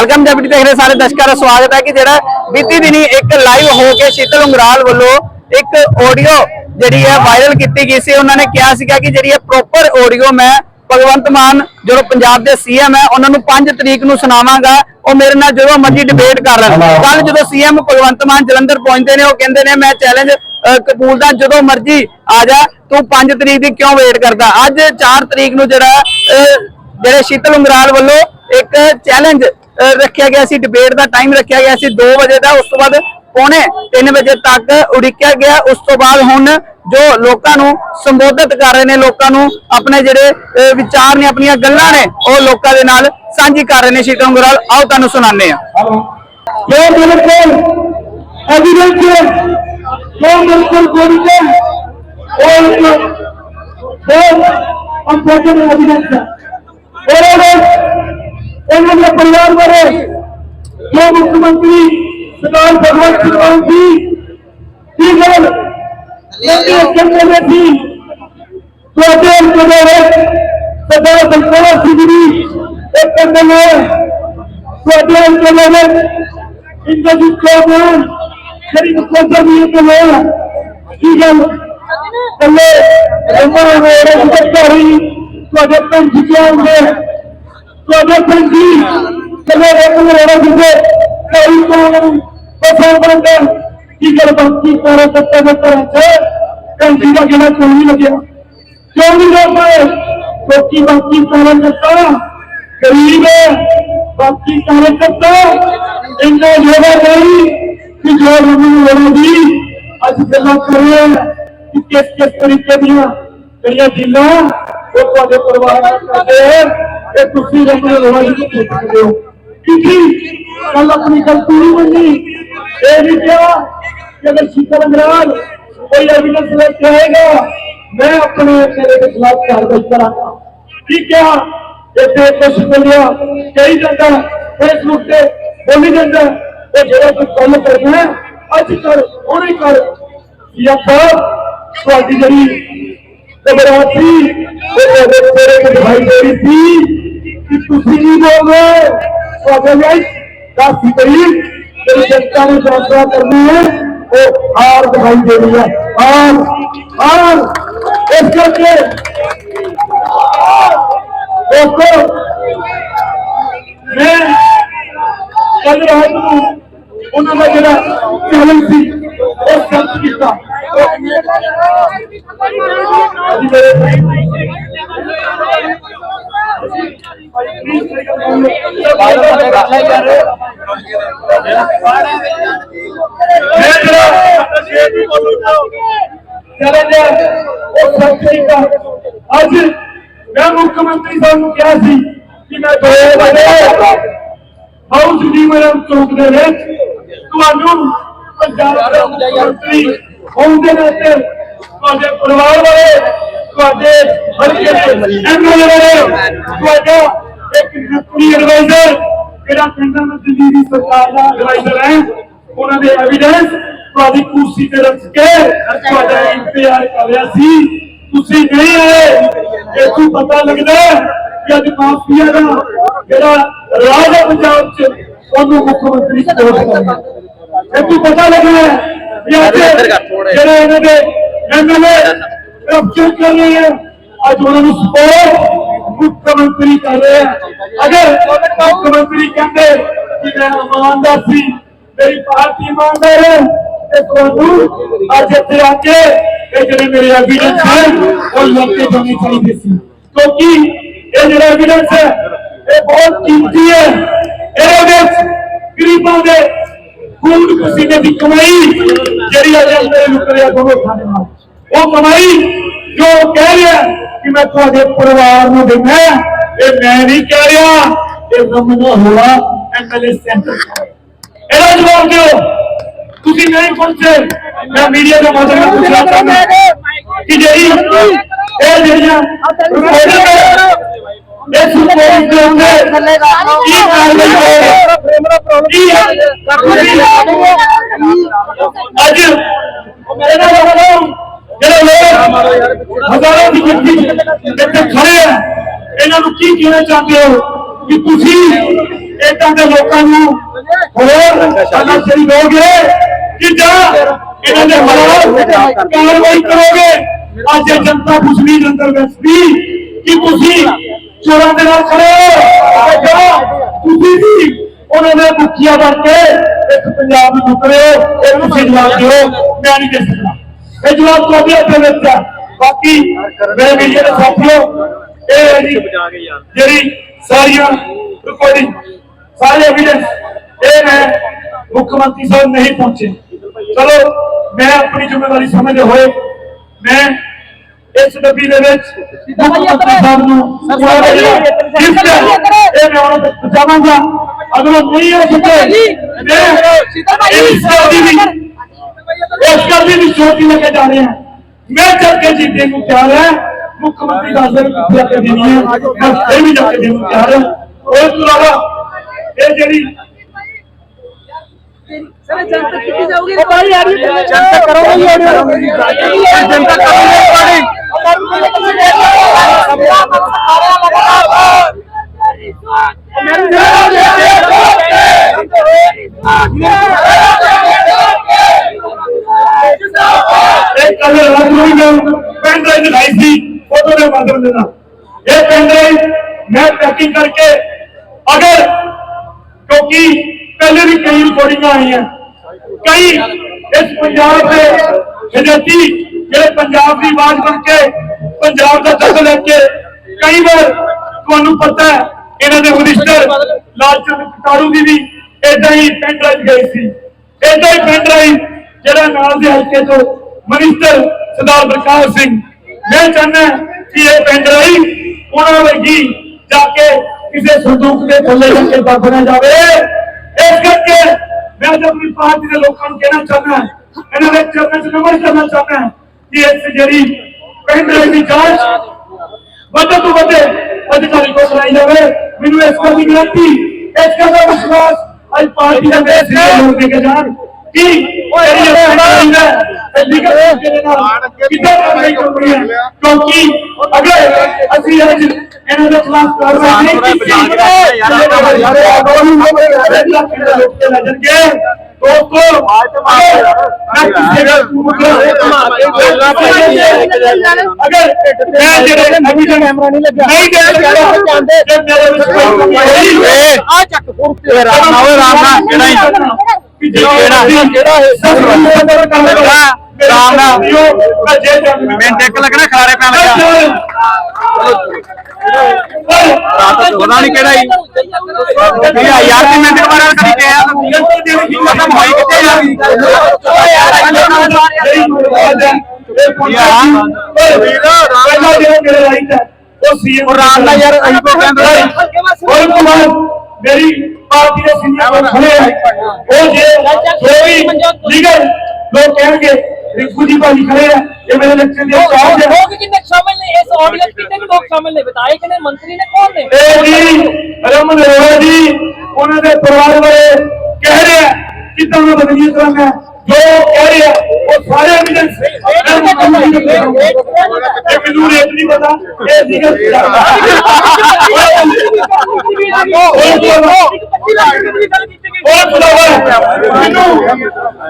Welcome deputy ਦੇਖ ਰਹੇ ਸਾਰੇ ਦਰਸ਼ਕਾਂ ਦਾ ਸਵਾਗਤ ਹੈ ਕਿ ਜਿਹੜਾ ਬੀਤੀ ਦਿਨੀ ਇੱਕ ਲਾਈਵ ਹੋ ਕੇ ਸ਼ੀਤਲ ਉਂਗਰਾਲ ਵੱਲੋਂ ਇੱਕ ਆਡੀਓ ਜਿਹੜੀ ਹੈ ਵਾਇਰਲ ਕੀਤੀ ਗਈ ਸੀ। ਉਹਨਾਂ ਨੇ ਕਿਹਾ ਸੀਗਾ ਕਿ ਜਿਹੜੀ ਇਹ ਪ੍ਰੋਪਰ ਆਡੀਓ ਮੈਂ ਭਗਵੰਤ ਮਾਨ ਜੋ ਪੰਜਾਬ ਦੇ ਸੀਐਮ ਹੈ ਉਹਨਾਂ ਨੂੰ 5 ਤਰੀਕ ਨੂੰ ਸੁਣਾਵਾਂਗਾ। ਉਹ ਮੇਰੇ ਨਾਲ ਜਦੋਂ ਮਰਜ਼ੀ ਡਿਬੇਟ ਕਰ ਲੈਣ। ਕੱਲ ਜਦੋਂ ਸੀਐਮ ਭਗਵੰਤ ਮਾਨ ਜਲੰਧਰ ਪਹੁੰਚਦੇ ਨੇ ਉਹ ਕਹਿੰਦੇ ਨੇ ਮੈਂ ਚੈਲੰਜ ਕਬੂਲਦਾ ਜਦੋਂ ਮਰਜ਼ੀ ਆ ਜਾ ਤੂੰ 5 ਤਰੀਕ ਦੀ ਕਿਉਂ ਵੇਟ ਕਰਦਾ? ਅੱਜ 4 ਤਰੀਕ ਨੂੰ ਜਿਹੜਾ ਜਿਹੜੇ ਸ਼ੀਤਲ ਉਂਗਰਾਲ ਵੱਲੋਂ ਇੱਕ ਚੈਲੰਜ ਰੱਖਿਆ ਗਿਆ ਸੀ ਡਿਬੇਟ ਦਾ ਟਾਈਮ ਰੱਖਿਆ ਗਿਆ ਸੀ 2 ਵਜੇ ਦਾ, ਉਸ ਤੋਂ ਬਾਅਦ ਪੌਣੇ 3 ਵਜੇ ਤੱਕ ਉਡੀਕਿਆ ਗਿਆ। ਉਸ ਤੋਂ ਬਾਅਦ ਹੁਣ ਜੋ ਲੋਕਾਂ ਨੂੰ ਸੰਬੋਧਿਤ ਕਰ ਰਹੇ ਨੇ, ਲੋਕਾਂ ਨੂੰ ਆਪਣੇ ਜਿਹੜੇ ਵਿਚਾਰ ਨੇ, ਆਪਣੀਆਂ ਗੱਲਾਂ ਨੇ, ਉਹ ਲੋਕਾਂ ਦੇ ਨਾਲ ਸਾਂਝੀ ਕਰ ਰਹੇ ਨੇ। ਸ਼ੀਤਲ ਉਂਗਰਾਲ ਆਓ ਤੁਹਾਨੂੰ ਸੁਣਾਉਂਦੇ ਹਾਂ। ਇਹ ਬਿਲਕੁਲ ਐਵੀਡੈਂਸ ਹੈ ਇਹ ਬਿਲਕੁਲ ਗੋਰੀ ਹੈ ਉਹ ਉਹ ਅੰਪੋਜਨ ਐਵੀਡੈਂਸ ਹੈ ਔਰ ਉਹ ਇਹਨਾਂ ਦੇ ਪਰਿਵਾਰ ਬਾਰੇ ਜੋ ਮੁੱਖ ਮੰਤਰੀ ਸਰਦਾਰ ਭਗਵੰਤ ਸਿੰਘ ਮਾਨ ਜੀ ਕੀ ਗੱਲ ਇਹ ਕਹਿੰਦੇ ਨੇ ਸੀ ਤੁਹਾਡੇ ਅੰਦਰ ਸਰਦਾਰ ਬਲਕਾਰ ਸਿੰਘ ਜੀ ਇੱਕ ਕਹਿੰਦੇ ਨੇ ਤੁਹਾਡੇ ਅੰਦਰ ਇੰਦਰਜੀਤ ਕੌਰ ਨੇ ਜਿਹੜੀ ਮੁਖਤਰ ਕੱਲੇ ਰਮਾ ਹੋਇਆ ਜਿੱਤਰੀ ਤੁਹਾਡੇ ਪਿੰਡ ਜਿੱਤਿਆ ਹੁੰਦੇ ਤੁਹਾਡੇ ਪਿੰਡ ਦੀ ਕੱਲੇ ਰਮਾ ਹੋਇਆ ਜਿੱਤੇ ਕਈ ਕੋਲ ਪਸੰਦ ਬੰਦਾ ਕੀ ਗੱਲ ਬਾਕੀ ਸਾਰੇ ਸੱਤੇ ਦੇ ਘਰਾਂ ਚ ਕੰਜੀ ਦਾ ਜਿਹੜਾ ਕੋਈ ਨਹੀਂ ਲੱਗਿਆ। ਕਿਉਂ ਨਹੀਂ ਲੱਗਦਾ ਕਿਉਂਕਿ ਬਾਕੀ ਸਾਰੇ ਸੱਤਾ ਗਰੀਬ ਬਾਕੀ ਸਾਰੇ ਸੱਤਾ ਇੰਨਾ ਜੋਗਾ ਨਹੀਂ ਕਿ ਜੋ ਰਮਨ ਵਰੋ ਦੀ ਅੱਜ ਗੱਲਾਂ ਕਰ ਕਿ ਕਿਸ ਕਿਸ ਤਰੀਕੇ ਦੀਆਂ ਜਿਹੜੀਆਂ ਜਿੱਲਾਂ ਉਹ ਤੁਹਾਡੇ ਪਰਿਵਾਰ ਨਾਲ ਕਰਦੇ ਹੈ ਇਹ ਤੁਸੀਂ ਰਮਨ ਵਰੋ ਦੀ ਦੇਖ ਸਕਦੇ ਹੋ। ਕਿਉਂਕਿ ਕੱਲ ਆਪਣੀ ਗਲਤੀ ਨਹੀਂ ਮੰਨੀ। ਇਹ ਵੀ ਕਿਹਾ ਕਿ ਅਗਰ ਸ਼ੀਤਲ ਅੰਗਰਾਲ ਕੋਈ ਐਵੀਡੈਂਸ ਲੈ ਕੇ ਆਏਗਾ ਮੈਂ ਆਪਣੇ ਤੇਰੇ ਦੇ ਖਿਲਾਫ ਕਾਰਵਾਈ ਕਰਾਂਗਾ। ਠੀਕ ਹੈ ਇੱਥੇ ਕੁਝ ਬੰਦਿਆ ਕਈ ਜਾਂਦਾ ਫੇਸਬੁੱਕ ਤੇ ਬੋਲੀ ਜਾਂਦਾ ਉਹ ਜਿਹੜਾ ਤੂੰ ਕੰਮ ਕਰਨਾ ਹੈ, ਅੱਜ ਕਰ ਹੁਣੇ ਕਰ। ਜਾਂ ਸਾਹਿਬ ਤੁਹਾਡੀ ਜਿਹੜੀ ਘਬਰਾਹਟ ਸੀ ਉਹ ਤੁਹਾਡੇ ਤੇਰੇ ਤੇ ਦਿਖਾਈ ਦੇ ਰਹੀ ਸੀ ਕਿ ਤੁਸੀਂ ਨਹੀਂ ਬੋਲਦੇ ਤੁਹਾਡੇ ਲਈ ਕਾਫੀ ਤਰੀਕ ਜਿਹੜੀ ਜਨਤਾ ਨੇ ਫੈਸਲਾ ਕਰਨੀ ਹੈ ਉਹ ਹਾਰ ਦਿਖਾਈ ਦੇ ਰਹੀ ਹੈ ਹਾਰ ਹਾਰ ਇਸ ਕਰਕੇ ਦੋਸਤੋ ਮੈਂ ਕੱਲ ਰਾਤ ਨੂੰ ਉਹਨਾਂ ਦਾ ਜਿਹੜਾ ਚੈਲੰਜ ਸੀ ਉਹ ਸੱਚ ਕੀਤਾ ਅੱਜ ਮੇਰੇ ਮੈਂ ਅੱਜ ਮੈਂ ਮੁੱਖ ਮੰਤਰੀ ਸਾਹਿਬ ਨੂੰ ਕਿਹਾ ਸੀ ਕਿ ਮੈਂ 2 ਵਜੇ ਹਾਊਸ ਡੀਮਰਮ ਚੌਕ ਦੇ ਵਿੱਚ ਤੁਹਾਨੂੰ ਪੰਜਾਬ ਦੇ ਮੁੱਖ ਮੰਤਰੀ ਹੋਣ ਦੇ ਨਾਤੇ ਤੁਹਾਡੇ ਪਰਿਵਾਰ ਵਾਲੇ ਤੁਹਾਡੇ ਹਲਕੇ ਦੇ ਐਮਐਲਏ ਵਾਲੇ ਤੁਹਾਡਾ ਇੱਕ ਨਕਲੀ ਐਡਵਾਈਜ਼ਰ ਜਿਹੜਾ ਕਹਿੰਦਾ ਮੈਂ ਦਿੱਲੀ ਦੀ ਸਰਕਾਰ ਦਾ ਐਡਵਾਈਜ਼ਰ ਹੈ ਉਹਨਾਂ ਦੇ ਐਵੀਡੈਂਸ ਤੁਹਾਡੀ ਕੁਰਸੀ ਤੇ ਰੱਖ ਕੇ ਤੁਹਾਡਾ ਇੰਤਜ਼ਾਰ ਕਰ ਰਿਹਾ ਸੀ। ਤੁਸੀਂ ਨਹੀਂ ਆਏ। ਇਹ ਤੋਂ ਪਤਾ ਲੱਗਦਾ ਕਿ ਅੱਜ ਮਾਫੀਆ ਦਾ ਜਿਹੜਾ ਰਾਜ ਪੰਜਾਬ 'ਚ ਉਹਨੂੰ ਮੁੱਖ ਮੰਤਰੀ ਕੋਲ ਇਹ ਤੋਂ ਪਤਾ ਲੱਗਦਾ ਹੈ ਕਿ ਅੱਜ ਜਿਹੜੇ ਇਹਨਾਂ ਦੇ ਐਮਐਲਏ ਰਫਚਰ ਕਰ ਰਹੇ ਹੈ ਅੱਜ ਉਹਨਾਂ ਨੂੰ ਸਪੋਰਟ ਮੁੱਖ ਮੰਤਰੀ ਕਰ ਰਹੇ ਹੈ ਅਗਰ ਮੁੱਖ ਮੰਤਰੀ ਕਹਿੰਦੇ ਕਿ ਮੈਂ ਇਮਾਨਦਾਰ ਸੀ ਮੇਰੀ ਪਾਰਟੀ ਇਮਾਨਦਾਰ ਹੈ ਤੇ ਤੁਹਾਨੂੰ ਅੱਜ ਇੱਥੇ ਆ ਕੇ ਇਹ ਜਿਹੜੇ ਮੇਰੇ ਐਵੀਡੈਂਸ ਹੈ ਉਹ ਲੱਗੇ ਜਾਣੇ ਚਾਹੀਦੇ ਸੀ। ਕਿਉਂਕਿ ਇਹ ਜਿਹੜਾ ਐਵੀਡੈਂਸ ਹੈ ਇਹ ਬਹੁਤ ਕੀਮਤੀ ਹੈ। ਇਹਦੇ ਵਿੱਚ ਗਰੀਬਾਂ ਦੇ ਖੂਨ ਪਸੀਨੇ ਦੀ ਕਮਾਈ ਜਿਹੜੀ ਅੱਜ ਮੇਰੇ ਲੁਕਰਿਆ ਦੋਨੋਂ ਖਾਣੇ ਨਾਲ। ਉਹ ਕਮਾਈ ਜੋ ਕਹਿ ਰਿਹਾ ਕਿ ਮੈਂ ਤੁਹਾਡੇ ਪਰਿਵਾਰ ਨੂੰ ਦੇਣਾ ਇਹ ਮੈਂ ਨਹੀਂ ਕਹਿ ਰਿਹਾ ਇਹ ਰਮਨਾ ਹੋਣਾ ਐਮਐਲਏ ਸੈਂਟਰ ਇਹਦਾ ਜਵਾਬ ਦਿਓ। ਤੁਸੀਂ ਨਹੀਂ ਪਹੁੰਚੇ ਮੈਂ ਮੀਡੀਆ ਦੇ ਮਾਧਿਅਮ ਨਾਲ ਪੁੱਛਣਾ ਚਾਹੁੰਦਾ ਕਿ ਜਿਹੜੀ ਇਹ ਜਿਹੜੀਆਂ ਇਸ ਰਿਪੋਰਟ ਦੇ ਉੱਤੇ ਕੀ ਕਾਰਵਾਈ ਹੋਈ ਕੀ ਅੱਜ ਇਹਨਾਂ ਦਾ ਵੱਲੋਂ ਜਿਹੜੇ ਲੋਕ ਹਜ਼ਾਰਾਂ ਦੀ ਗਿਣਤੀ ਇੱਥੇ ਖੜੇ ਆ ਇਹਨਾਂ ਨੂੰ ਕੀ ਕਹਿਣਾ ਚਾਹੁੰਦੇ ਹੋ? ਕਿ ਤੁਸੀਂ ਇਦਾਂ ਦੇ ਲੋਕਾਂ ਨੂੰ ਹੋਰ ਅੱਲਾ ਸਹੀ ਦੋਗੇ ਕਿ ਜਾਂ ਇਹਨਾਂ ਦੇ ਖਿਲਾਫ ਕਾਰਵਾਈ ਕਰੋਗੇ? ਅੱਜ ਜਨਤਾ ਪੁੱਛ ਰਹੀ ਜਨਤਾ ਵੈਸੀ ਕਿ ਤੁਸੀਂ ਚੋਰਾਂ ਦੇ ਨਾਲ ਖੜੇ ਹੋ ਤੇ ਜਾਂ ਤੁਸੀਂ ਵੀ ਉਹਨਾਂ ਦੇ ਮੁਖੀਆ ਬਣ ਕੇ ਇੱਕ ਪੰਜਾਬ ਨੂੰ ਚੁੱਕ ਰਹੇ ਹੋ ਇਹ ਤੁਸੀਂ ਜਵਾਬ ਦਿਓ ਮੈਂ ਨਹੀਂ ਦੇ ਸਕਦਾ ਇਹ ਜਵਾਬ ਤੁਹਾਡੇ ਹੱਥ ਵਿੱਚ ਹੈ ਬਾਕੀ ਮੇਰੇ ਵੀਰ ਦੇ ਸਾਥੀਓ ਇਹ ਹੈ ਜੀ ਜਿਹੜੀ ਸਾਰੀਆਂ ਰਿਕਾਰਡਿੰਗ ਸਾਰੇ ਐਵੀਡੈਂਸ ਇਹ ਮੈਂ ਮੁੱਖ ਮੰਤਰੀ ਸਾਹਿਬ ਨਹੀਂ ਪਹੁੰਚੇ ਚਲੋ ਮੈਂ ਆਪਣੀ ਜ਼ਿੰਮੇਵਾਰੀ ਸਮਝਦੇ ਹੋਏ ਮੈਂ ਇਸ ਡੱਬੀ ਦੇ ਵਿੱਚ ਮੁੱਖ ਮੰਤਰੀ ਸਾਹਿਬ ਨੂੰ ਗਿਫਟ ਇਹ ਮੈਂ ਉਹਨਾਂ ਤੱਕ ਪਹੁੰਚਾਵਾਂਗਾ ਅਗਰ ਉਹ ਨਹੀਂ ਹੋ ਸਕੇ ਮੈਂ ਇਸ ਕਰਦੀ ਵੀ ਇਸ ਕਰਦੀ ਵੀ ਛੋਟੀ ਲੈ ਕੇ ਜਾ ਰਹੇ ਹਾਂ ਮੈਂ ਚੱਲ ਕੇ ਜੀਤੇ ਨੂੰ ਤਿਆਰ ਹੈ ਮੁੱਖ ਮੰਤਰੀ ਦਾ ਅਸਰ ਕਿੱਥੇ ਕੇ ਦੇਣੀ ਹੈ ਮੈਂ ਫਿਰ ਵੀ ਜਾ ਕੇ ਦੇਣ ਨੂੰ ਤਿਆਰ ਹਾਂ ਉਹ ਤੋਂ ਇਲਾਵਾ ਇਹ ਜਿਹੜੀ ਜਨਤਾ ਕੀਤੀ ਜਾਊਗੀ ਉਹ ਯਾਰ ਜਨਤਾ ਕਰੋਗੇ ਜੀ ਜਨਤਾ ਕਰੋਗੇ ਰਿਕਾਰਡਿੰਗ ਇਹ ਕੱਲ ਰਾਤ ਨੂੰ ਮੈਂ ਪੈਨ ਡਰਾਈਵ ਦਿਖਾਈ ਸੀ ਫੋਟੋ ਦੇ ਮਾਧਿਅਮ ਦੇ ਨਾਲ ਇਹ ਪੈਨ ਡਰਾਈਵ ਮੈਂ ਪੈਕਿੰਗ ਕਰਕੇ ਅਗਰ ਕਿਉਂਕਿ ਪਹਿਲੇ ਜਿਹੜੇ ਪੰਜਾਬ ਦੀ ਆਵਾਜ਼ ਬਣ ਕੇ, ਪੰਜਾਬ ਦਾ ਦਰਦ ਲੈ ਕੇ ਕਈ ਵਾਰ ਤੁਹਾਨੂੰ ਪਤਾ ਹੈ, ਇਹਨਾਂ ਦੇ ਮਿਨਿਸਟਰ ਲਾਲਚੰਦ ਕਟਾਰੂ ਦੀ ਵੀ ਏਦਾਂ ਹੀ ਪਿੰਡ ਰਾਜ ਗਈ ਸੀ। ਏਦਾਂ ਹੀ ਪਿੰਡ ਡਰਾਈਵ ਜਿਹੜਾ ਨਾਲ ਦੇ ਹਲਕੇ ਤੋਂ ਮਿਨਿਸਟਰ ਸਰਦਾਰ ਪ੍ਰਕਾਸ਼ ਸਿੰਘ। ਮੈਂ ਚਾਹੁੰਦਾ ਕਿ ਇਹ ਪਿੰਡ ਡਰਾਈਵ ਉਹਨਾਂ ਵਰਗੀ ਜਾ ਕੇ ਕਿਸੇ ਸੰਦੂਕ ਦੇ ਥੱਲੇ ਜਾ ਕੇ ਦੱਬ ਨਾ ਜਾਵੇ। ਇਸ ਕਰਕੇ ਮੈਂ ਅੱਜ ਆਪਣੀ ਪਾਰਟੀ ਦੇ ਲੋਕਾਂ ਨੂੰ ਕਹਿਣਾ ਚਾਹੁੰਦਾ ਇਹਨਾਂ ਦੇ ਚਰਨਾਂ 'ਚ ਨਮਨ ਕਰਨਾ ਚਾਹੁੰਦਾ ਕਿ ਇਸ ਜਿਹੜੀ ਪੈਨ ਦੀ ਜਾਂਚ ਵੱਧ ਤੋਂ ਵੱਧ ਅਧਿਕਾਰੀ ਕੋਲ ਕਰਾਈ ਜਾਵੇ। ਮੈਨੂੰ ਇਸ ਗੱਲ ਦੀ ਗਰੰਟੀ ਇਸ ਗੱਲ ਦਾ ਵਿਸ਼ਵਾਸ ਅੱਜ ਪਾਰਟੀ ਦਾ ਦੇਸ਼ ਸਿਰ ਲੋਕ ਦੇ ਕੇ ਜਾਣ। ਕਿ ਜਿਹੜੀ ਇਹ ਪੈਨਸ਼ਨ ਹੈ ਇਹ ਲੀਗਲ ਤਰੀਕੇ ਦੇ ਨਾਲ ਕਿੱਦਾਂ ਕਾਰਵਾਈ ਕਰਨੀ ਹੈ ਕਿਉਂਕਿ ਅਗਰ ਅਸੀਂ ਅੱਜ ਇਹਨਾਂ ਦੇ ਖਿਲਾਫ ਕਾਰਵਾਈ ਨਹੀਂ ਕੀਤੀ ਲੱਗਣਗੇ ਦੋਸਤੋ ਮੈਂ ਕਿਸੇ ਗੱਲ ਅਗਰ ਮੈਂ ਜਿਹੜੇ ਐਵੀਡੈਂਸ ਕੈਮਰਾ ਨਹੀਂ ਲੱਗਿਆ ਨਹੀਂ ਦੇ ਸਕਦਾ ਜੇ ਮੇਰੇ ਵਿੱਚ ਕੋਈ ਕਮੀ ਹੋਈ ਆ ਚੱਕ ਓਏ ਰਾਮ ਨਾਲ ਓਏ ਰਾਮ ਨਾਲ ਕਿਹੜਾ ਹੀ ਕਿਹੜਾ ਕਿਹੜਾ ਰਾਮ ਨਾਲ ਮੈਂ ਜੇ ਮੈਂ ਟਿਕ ਲੱਗਣਾ ਖਾਰੇ ਪੈਣ ਲੱਗਾ ਤੋਂ ਪਤਾ ਨਹੀਂ ਕਿਹੜਾ ਹੀ ਆ ਯਾਰ ਦੀ ਮਿੰਟ ਬਾਰੇ ਕਦੀ ਕਿਹਾ ਖਤਮ ਹੋਈ ਕਿੱਥੇ ਯਾਰ ਉਹ ਸੀਐਮ ਉਰਾਨ ਦਾ ਖੜੇ ਆ ਜੇ ਮੇਰੇ ਲੈਕਚਰ ਦੇ ਸ਼ਾਮਿਲ ਨੇ ਇਸ ਆਡੀਅੰਸ ਕਿੰਨੇ ਕੁ ਲੋਕ ਸ਼ਾਮਿਲ ਨੇ? ਬਤਾਏ ਕਿੰਨੇ ਮੰਤਰੀ ਨੇ ਕੌਣ ਨੇ? ਰਮਨ ਰੋਹਾ ਜੀ ਉਹਨਾਂ ਦੇ ਪਰਿਵਾਰ ਵਾਲੇ ਕਹਿ ਰਹੇ ਆ ਕਿਦਾਂ ਬਦਲੀਏ ਕਰਾਂਗਾ ਜੋ ਕਹਿ ਰਹੇ ਉਹ ਸਾਰੇ ਐਵੀਡੈਂਸ ਇਹ ਮੈਨੂੰ ਰੇਟ ਨਹੀਂ ਪਤਾ ਇਹ ਲੀਗਲ ਉਹ ਖੁਦਾਵਾ ਮੈਨੂੰ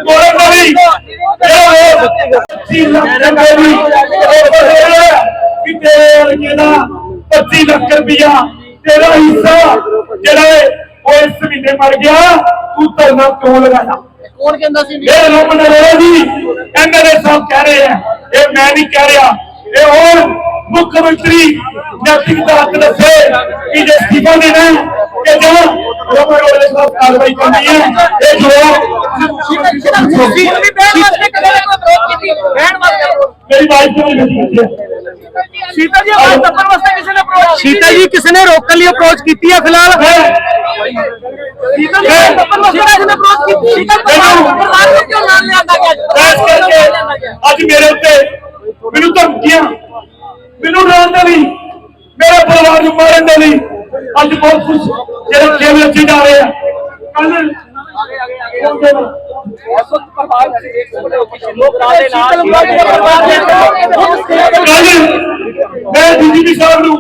ਕੋਲੇ ਕੋਈ ਇਹ ਲੱਖ ਰੁਪਏ ਵੀ ਕਿ ਤੇਰੇ ਕਿਹਦਾ 25 ਲੱਖ ਰੁਪਇਆ ਤੇਰਾ ਹਿੱਸਾ ਜਿਹੜਾ ਉਹ ਇਸ ਮਹੀਨੇ ਮਰ ਗਿਆ ਤੂੰ ਧਰਨਾ ਕਿਉਂ ਲਗਾਇਆ ਕੌਣ ਕਹਿੰਦਾ ਸੀ? ਮੇਰੇ ਰੂਪ ਨਰੇਵਾ ਜੀ ਐਮਐਲਏ ਸਾਹਿਬ ਕਹਿ ਰਹੇ ਆ। ਇਹ ਮੈਂ ਨਹੀਂ ਕਹਿ ਰਿਹਾ। ਇਹ ਹੋਰ ਮੁੱਖ ਮੰਤਰੀ ਨੈਤਿਕ ਦਾ ਹੱਕ ਦੱਸੇ ਕਿ ਜੇ ਅਸਤੀਫਾ ਦੇਣਾ ਕਿ ਜਾਂ ਰੋਮਨ ਵਾਲੇ ਸਾਹਿਬ ਕਾਰਵਾਈ ਕਰਨੀ ਹੈ ਇਹ ਜੋ ਮੇਰੀ ਵਾਈਫ ਨੂੰ ਵੀ ਸੀਤਾ ਜੀ ਆਵਾਜ਼ ਦੱਬਣ ਵਾਸਤੇ ਕਿਸੇ ਨੇ ਅਪਰੋਚ ਸੀਤਾ ਜੀ ਕਿਸੇ ਨੇ ਰੋਕਣ ਲਈ ਅਪਰੋਚ ਕੀਤੀ ਹੈ ਫਿਲਹਾਲ? ਸੀਤਾ ਜੀ ਦੱਬਣ ਵਾਸਤੇ ਕਿਸੇ ਨੇ ਅਪਰੋਚ ਕੀਤੀ? ਸੀਤਾ ਪ੍ਰਧਾਨ ਨੂੰ ਕਿਉਂ ਨਾਲ ਲਿਆਂਦਾ ਗਿਆ ਖਾਸ ਕਰਕੇ ਅੱਜ ਮੇਰੇ ਉੱਤੇ ਮੈਨੂੰ ਧਮਕੀਆਂ ਮੈਨੂੰ ਡਰਾਉਣ ਦੇ ਲਈ ਮੇਰੇ ਪਰਿਵਾਰ ਨੂੰ ਮਾਰਨ ਦੇ ਲਈ ਅੱਜ ਬਹੁਤ ਕੁਝ ਜਿਹੜਾ ਜੇਲ੍ਹ ਵਿੱਚ ਜਾ ਰਹੇ ਆ। ਕੱਲ ਮੈਂ ਡੀਜੀਪੀ ਸਾਹਿਬ ਨੂੰ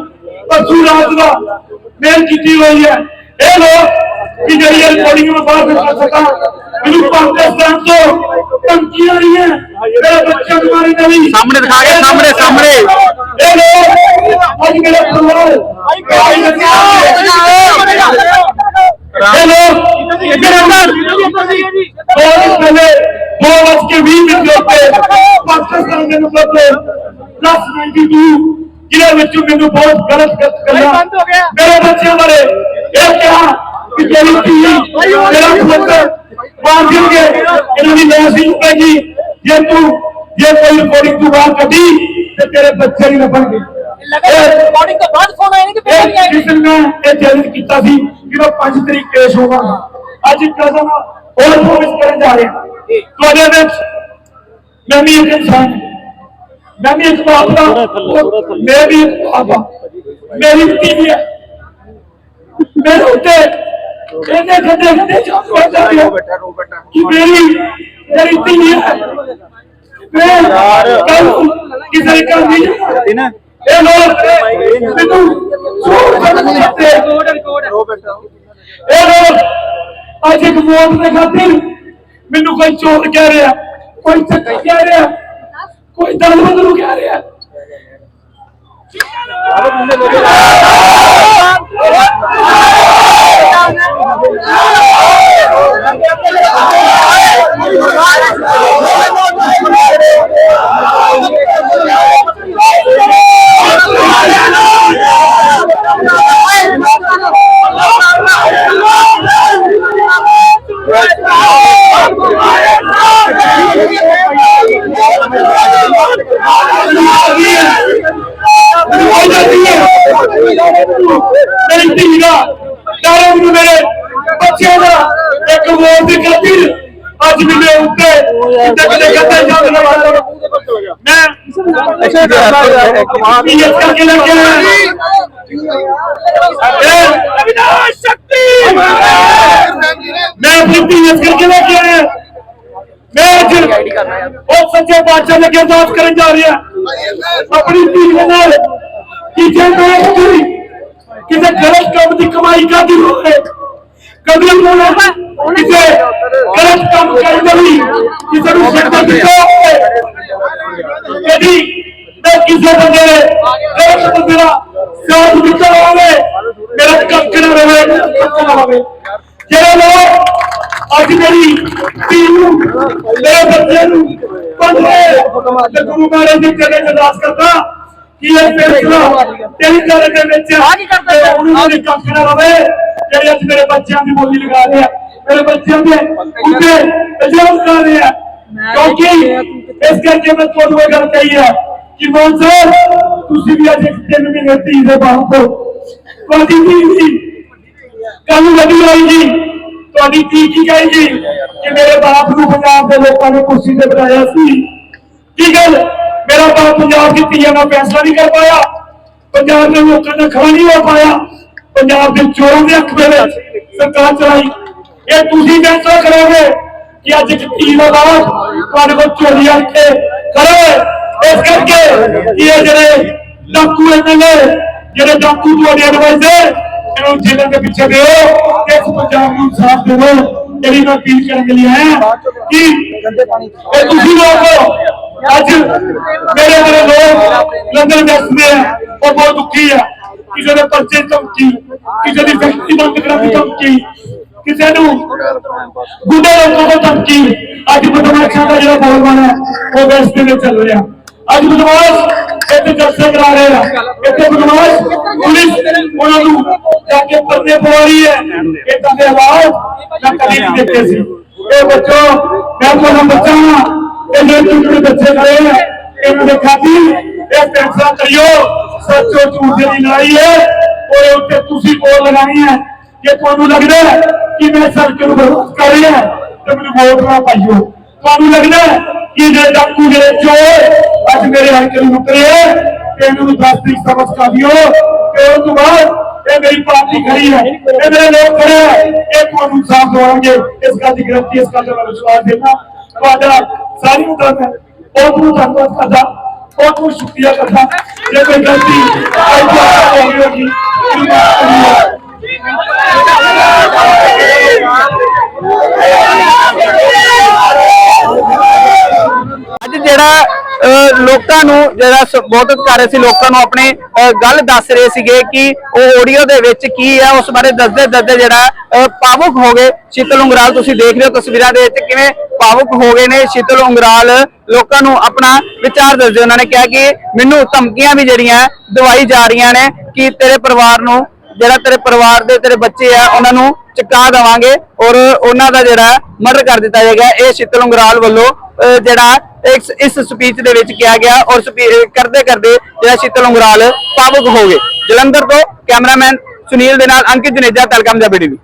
ਪਰਸੂ ਰਾਤ ਦਾ ਮੇਲ ਕੀਤੀ ਹੋਈ ਹੈ। ਇਹ ਲੋਕ ਕਿ ਜਿਹੜੀ ਇਹ ਰਿਕਾਰਡਿੰਗ ਮੈਂ ਬਾਹਰ ਕਰ ਸਕਾਂ ਮੈਨੂੰ ਪਾਕਿਸਤਾਨ ਤੋਂ ਧਮਕੀਆਂ ਆਈਆਂ ਮੇਰੇ ਬੱਚਿਆਂ ਨੂੰ ਮਾਰੀ ਨਹੀਂ ਸਾਹਮਣੇ ਦਿਖਾ ਕੇ, ਸਾਹਮਣੇ, ਸਾਹਮਣੇ। ਇਹ ਲੋਕ ਅੱਜ ਮੇਰੇ ਪਰਿਵਾਰ ਭਾਈ ਇਹ ਲੋਕ ਮੇਰੇ ਅੰਦਰ ਬਹੁਤ ਪਹਿਲੇ ਦੋ ਵਜ ਕੇ 20 ਮਿੰਟ ਦੇ ਉੱਤੇ ਪਾਕਿਸਤਾਨ ਦੇ ਨੰਬਰ ਤੇ 1092 ਜਿਹਦੇ ਵਿੱਚ ਮੈਨੂੰ ਬਹੁਤ ਗਲਤ ਹੋ ਗਿਆ। ਮੇਰੇ ਬੱਚਿਆਂ ਬਾਰੇ ਇਹ ਕਿਹਾ ਤੇਰੀ ਲਾਸ਼ ਹੀ ਪੈਗੀ ਜੇ ਤੂੰ ਜੇ ਕੋਈ ਤੂੰ ਬਾਹਰ ਕੱਢੀ ਤੇਰੇ ਬੱਚੇ ਨਹੀਂ ਲੱਭਣਗੇ। ਰਿਕਾਰਡਿੰਗ ਤੋਂ ਬਾਅਦ ਫੋਨ ਆਇਆ ਕਿ ਪਹਿਲਾਂ ਨਹੀਂ ਇਹ ਜਿਸ ਦਿਨ ਮੈਂ ਇਹ ਚੈਲੰਜ ਕੀਤਾ ਸੀ ਕਿ ਮੈਂ 5 ਤਰੀਕ ਪੇਸ਼ ਹੋਵਾਂਗਾ ਅੱਜ ਕਦਮ ਹੋਰ ਪ੍ਰੋਮਿਸ ਕਰਨ ਜਾ ਰਿਹਾ ਤੁਹਾਡੇ ਵਿੱਚ ਮੈਂ ਵੀ ਇੱਕ ਇਨਸਾਨ ਹਾਂ। ਮੈਂ ਵੀ ਇੱਕ ਬਾਪ ਦਾ ਮੈਂ ਵੀ ਇੱਕ ਬਾਪ ਹਾਂ ਮੇਰੀ ਧੀ ਹੈ ਮੇਰੇ ਉੱਤੇ ਇਹਨੇ ਗੰਦੇ ਗੰਦੇ ਜਾਦੂ ਆ ਜਾ ਰਿਹਾ ਕਿ ਮੇਰੀ ਮੇਰੀ ਧੀ ਹੈ ਮੈਂ ਕੱਲ ਨੂੰ ਕਿਸੇ ਦੇ ਘਰ ਨਹੀਂ ਜਾਣਾ ਇਹ ਲੋਕ ਮੈਨੂੰ ਚੋਰ ਸਮਝਦੇ ਇਹ ਲੋਕ ਅੱਜ ਇੱਕ ਵੋਟ ਦੇ ਖਾਤਰ ਮੈਨੂੰ ਕੋਈ ਚੋਰ ਕਹਿ ਰਿਹਾ, ਕੋਈ ਚੱਕਰ ਕਹਿ ਰਿਹਾ, ਕੋਈ ਦਲਵੰਦ ਨੂੰ ਕਹਿ ਰਿਹਾ। ਮੇਰੀ ਧੀ ਦਾ ਬੱਚਿਆਂ ਦਾ ਇੱਕ ਵੋਟ ਦੀ ਖਾਤਰ ਅੱਜ ਵੀ ਮੇਰੇ ਉੱਤੇ ਕਿਤੇ ਕਿਤੇ ਗੱਦੇ ਜਾਂਦ ਨਾ ਮੈਂ ਪੀਐਸ ਕਰਕੇ ਲੈ ਕੇ ਆਇਆ ਇਹ ਅਵਿਨਾਸ਼ ਸ਼ਕਤੀ। ਮੈਂ ਆਪਣੀ ਪੀਐਸ ਕਰਕੇ ਲੈ ਕੇ ਆਇਆ। ਮੈਂ ਅੱਜ ਉਹ ਸੱਚੇ ਬਾਦਸ਼ਾਹ ਦੇ ਅੱਗੇ ਅਰਦਾਸ ਕਰਨ ਜਾ ਰਿਹਾ। ਆਪਣੀ ਧੀ ਦੇ ਨਾਲ। ਕਿ ਜੇ ਮੈਂ ਕੋਈ ਕਿਸੇ ਗਲਤ ਕੰਮ ਦੀ ਕਮਾਈ ਕਰਦੀ ਹੋਵੇ ਕਦੇ ਉਹਨਾਂ ਕਿਸੇ ਗਲਤ ਕੰਮ ਕਰਨ ਲਈ ਕਿਸੇ ਨੂੰ ਸਿੱਧਾ ਦਿੱਤਾ ਹੋਵੇ ਕਦੀ ਮੈਂ ਕਿਸੇ ਬੰਦੇ ਨੇ ਗਲਤ ਬੰਦੇ ਦਾ ਸਾਥ ਦਿੱਤਾ ਹੋਵੇ ਮੇਰਾ ਕੱਖ ਨਾ ਰਵੇ ਕੱਖ ਨਾ ਹੋਵੇ ਜਿਹੜੇ ਲੋਕ ਅੱਜ ਮੇਰੀ ਧੀ ਨੂੰ ਮੇਰੇ ਬੱਚੇ ਨੂੰ ਪੰਨੇ ਤੇ ਗੁਰੂ ਮਹਾਰਾਜ ਦੀ ਜਗ੍ਹਾ ਅਰਦਾਸ ਕਰਦਾ ਕਿ ਇਹ ਫੈਸਲਾ ਤੇਰੀ ਗੱਲ ਦੇ ਵਿੱਚ ਆ ਕੀ ਕਰਦਾ ਉਹਨੂੰ ਮੇਰੇ ਕੱਖ ਨਾ ਰਵੇ ਜਿਹੜੇ ਅੱਜ ਮੇਰੇ ਬੱਚਿਆਂ ਦੀ ਬੋਲੀ ਲਗਾ ਰਹੇ। ਆ ਮੇਰੇ ਬੱਚਿਆਂ ਦੇ ਉੱਤੇ ਇਲਜ਼ਾਮ ਲਾ ਰਹੇ। ਆ ਕਿਉਂਕਿ ਇਸ ਕਰਕੇ ਮੈਂ ਤੁਹਾਨੂੰ ਇਹ ਗੱਲ ਕਹੀ ਆ ਕਿ ਮਾਨ ਸਾਹਿਬ ਤੁਸੀਂ ਵੀ ਅੱਜ ਇੱਕ ਤਿੰਨ ਮਹੀਨੇ ਧੀ ਦੇ ਬਾਪ ਹੋ। ਤੁਹਾਡੀ ਧੀ ਵੀ ਕੱਲ ਨੂੰ ਵੱਡੀ ਹੋਏਗੀ। ਤੁਹਾਡੀ ਧੀ ਕੀ ਕਹੇਗੀ? ਕਿ ਮੇਰੇ ਬਾਪ ਨੂੰ ਪੰਜਾਬ ਦੇ ਲੋਕਾਂ ਨੇ ਕੁਰਸੀ ਤੇ ਬਿਠਾਇਆ ਸੀ। ਕੀ ਗੱਲ? ਮੇਰਾ ਬਾਪ ਪੰਜਾਬ ਦੀ ਧੀਆਂ ਦਾ ਫੈਸਲਾ ਨਹੀਂ ਕਰ ਪਾਇਆ। ਪੰਜਾਬ ਦੇ ਲੋਕਾਂ ਦਾ ਖੜਾ ਨਹੀਂ ਹੋ ਪਾਇਆ। ਪੰਜਾਬ ਦੇ ਚੋਰਾਂ ਦੇ ਹੱਕ ਦੇ ਵਿੱਚ ਸਰਕਾਰ ਚਲਾਈ। ਇਹ ਤੁਸੀਂ ਫੈਸਲਾ ਕਰੋਗੇ ਕਿ ਅੱਜ ਇੱਕ ਧੀ ਦਾ ਬਾਪ ਤੁਹਾਡੇ ਕੋਲ ਚੋਰੀ ਆ ਕੇ ਖੜਾ ਹੈ ਇਸ ਕਰਕੇ ਕਿ ਇਹ ਜਿਹੜੇ ਡਾਕੂ ਐਮਐਲਏ ਜਿਹੜੇ ਡਾਕੂ ਤੁਹਾਡੇ ਐਡਵਾਈਜ਼ਰ ਇਹਨੂੰ ਜੇਲ੍ਹਾਂ ਦੇ ਪਿੱਛੇ ਦਿਓ ਇਸ ਪੰਜਾਬ ਨੂੰ ਸਾਥ ਦੇਵੋ। ਜਿਹੜੀ ਮੈਂ ਅਪੀਲ ਕਰਨ ਦੇ ਲਈ ਆਇਆ ਕਿ ਇਹ ਤੁਸੀਂ ਲੋਕ ਅੱਜ ਮੇਰੇ ਮੇਰੇ ਲੋਕ ਲੰਡਨ ਵਸਦੇ ਆ ਉਹ ਬਹੁਤ ਦੁਖੀ ਆ। ਕਿਸੇ ਦੇ ਪਰਚੇ ਧਮਕੀ, ਕਿਸੇ ਦੀ ਫੈਕਟਰੀ ਬੰਦ ਕਰਾਉਣ ਦੀ ਧਮਕੀ, ਕਿਸੇ ਨੂੰ ਗੁੱਡੇ ਲੋਕਾਂ ਤੋਂ ਧਮਕੀ। ਅੱਜ ਬਦਮਾਸ਼ਾਂ ਦਾ ਜਿਹੜਾ ਬੋਲਬਾਲਾ ਹੈ, ਉਹ ਵੈਸਟ ਦੇ ਵਿੱਚ ਚੱਲ ਰਿਹਾ। ਅੱਜ ਬਦਮਾਸ਼ ਇੱਥੇ ਜਲਸੇ ਕਰਾ ਰਹੇ ਆ। ਇੱਥੇ ਬਦਮਾਸ਼ ਪੁਲਿਸ ਉਹਨਾਂ ਨੂੰ ਜਾ ਕੇ ਪਰਦੇ ਪਵਾ ਰਹੀ ਹੈ। ਇਦਾਂ ਦੇ ਹਾਲਾਤ ਮੈਂ ਕਦੀ ਨਹੀਂ ਦੇਖੇ ਸੀ। ਇਹ ਬੱਚੋ, ਮੈਂ ਤੁਹਾਨੂੰ ਬੱਚਾ ਇਹ ਜਿਹੜੇ ਚੁੱਕੜੇ ਬੱਚੇ ਖੜੇ ਆ ਇਹਨਾਂ ਦੇ ਖਾਤਰ ਇਹ ਫੈਸਲਾ ਕਰਿਓ। ਸੱਚੋ ਝੂਠ ਦੀ ਲੜਾਈ ਹੈ। ਉਹਦੇ ਉੱਤੇ ਤੁਸੀਂ ਬੋਲ ਲਗਾਣੀ ਹੈ। ਜੇ ਤੁਹਾਨੂੰ ਲੱਗਦਾ ਕਿ ਮੈਂ ਸੜਕ ਨੂੰ ਬਰਬਾਦ ਕਰ ਰਿਹਾ ਤੇ ਮੈਨੂੰ ਵੋਟ ਨਾ ਪਾਈਓ। ਤੁਹਾਨੂੰ ਲੱਗਦਾ ਕਿ ਜਿਹੜੇ ਡਾਕੂ ਜਿਹੜੇ ਚੋਰ ਅੱਜ ਮੇਰੇ ਹਲਕੇ ਨੂੰ ਮੁਕਰੇ ਤੇ ਇਹਨਾਂ ਨੂੰ 10 ਤਰੀਕ ਸਬਕ ਕਾ ਦਿਓ। ਤੇ ਉਸ ਤੋਂ ਬਾਅਦ ਇਹ ਮੇਰੀ ਪਾਰਟੀ ਖੜੀ ਹੈ, ਇਹ ਮੇਰੇ ਲੋਕ ਖੜੇ ਹੈ, ਇਹ ਤੁਹਾਨੂੰ ਇਨਸਾਫ ਦਵਾਉਣਗੇ। ਇਸ ਗੱਲ ਦੀ ਗਰੰਟੀ ਇਸ ਗੱਲ ਦਾ ਮੈਂ ਵਿਸ਼ਵਾਸ ਦੇਣਾ ਤੁਹਾਡਾ ਸਾਰੀ ਉਮਰ ਮੈਂ ਬਹੁਤ ਬਹੁਤ ਧੰਨਵਾਦ ਕਰਦਾ। ਬਹੁਤ ਬਹੁਤ ਸ਼ੁਕਰੀਆ ਕਰਦਾ। ਜੇ ਕੋਈ ਗਲਤੀ ਕੋਈ ਬਾਤ ਹੋ ਗਈ ਅੱਜ ਜਿਹੜਾ ਲੋਕਾਂ ਨੂੰ ਜਿਹੜਾ ਸੰਬੋਧਿਤ ਕਰ ਰਹੇ ਸੀ ਲੋਕਾਂ ਨੂੰ ਆਪਣੇ ਗੱਲ ਦੱਸ ਰਹੇ ਸੀਗੇ ਕਿ ਉਹ ਆਡੀਓ ਦੇ ਵਿੱਚ ਕੀ ਹੈ ਉਸ ਬਾਰੇ ਦੱਸਦੇ ਦੱਸਦੇ ਜਿਹੜਾ ਅਹ, ਭਾਵੁਕ ਹੋ ਗਏ। ਸ਼ੀਤਲ ਉਂਗਰਾਲ ਤੁਸੀਂ ਦੇਖ ਰਹੇ ਹੋ ਤਸਵੀਰਾਂ ਦੇ ਵਿੱਚ ਕਿਵੇਂ ਭਾਵੁਕ ਹੋ ਗਏ ਨੇ ਸ਼ੀਤਲ ਉਂਗਰਾਲ। ਲੋਕਾਂ ਨੂੰ ਆਪਣਾ ਵਿਚਾਰ ਦੱਸਦੇ ਉਹਨਾਂ ਨੇ ਕਿਹਾ ਕਿ ਮੈਨੂੰ ਧਮਕੀਆਂ ਵੀ ਜਿਹੜੀਆਂ ਦਵਾਈ ਜਾ ਰਹੀਆਂ ਨੇ ਕਿ ਤੇਰੇ ਪਰਿਵਾਰ ਨੂੰ ਜਿਹੜਾ ਤੇਰੇ ਪਰਿਵਾਰ ਦੇ ਤੇਰੇ ਬੱਚੇ ਆ ਉਹਨਾਂ ਨੂੰ ਚੁਕਾ ਦੇਵਾਂਗੇ ਔਰ ਉਹਨਾਂ ਦਾ ਜਿਹੜਾ ਮਰਡਰ ਕਰ ਦਿੱਤਾ ਜਾਏਗਾ। ਇਹ ਸ਼ੀਤਲ ਉਂਗਰਾਲ ਵੱਲੋਂ ਜਿਹੜਾ ਇਸ ਇਸ ਸਪੀਚ ਦੇ ਵਿੱਚ ਕਿਹਾ ਗਿਆ ਔਰ ਸਪੀ- ਕਰਦੇ ਕਰਦੇ ਜਿਹੜਾ ਸ਼ੀਤਲ ਉਂਗਰਾਲ ਭਾਵੁਕ ਹੋ ਗਏ। ਜਲੰਧਰ ਤੋਂ ਕੈਮਰਾਮੈਨ ਸੁਨੀਲ ਦੇ ਨਾਲ ਅੰਕਿਤ ਜਨੇਜਾ ਤਲਕਮ ਦਾ ਵੀਡੀਓ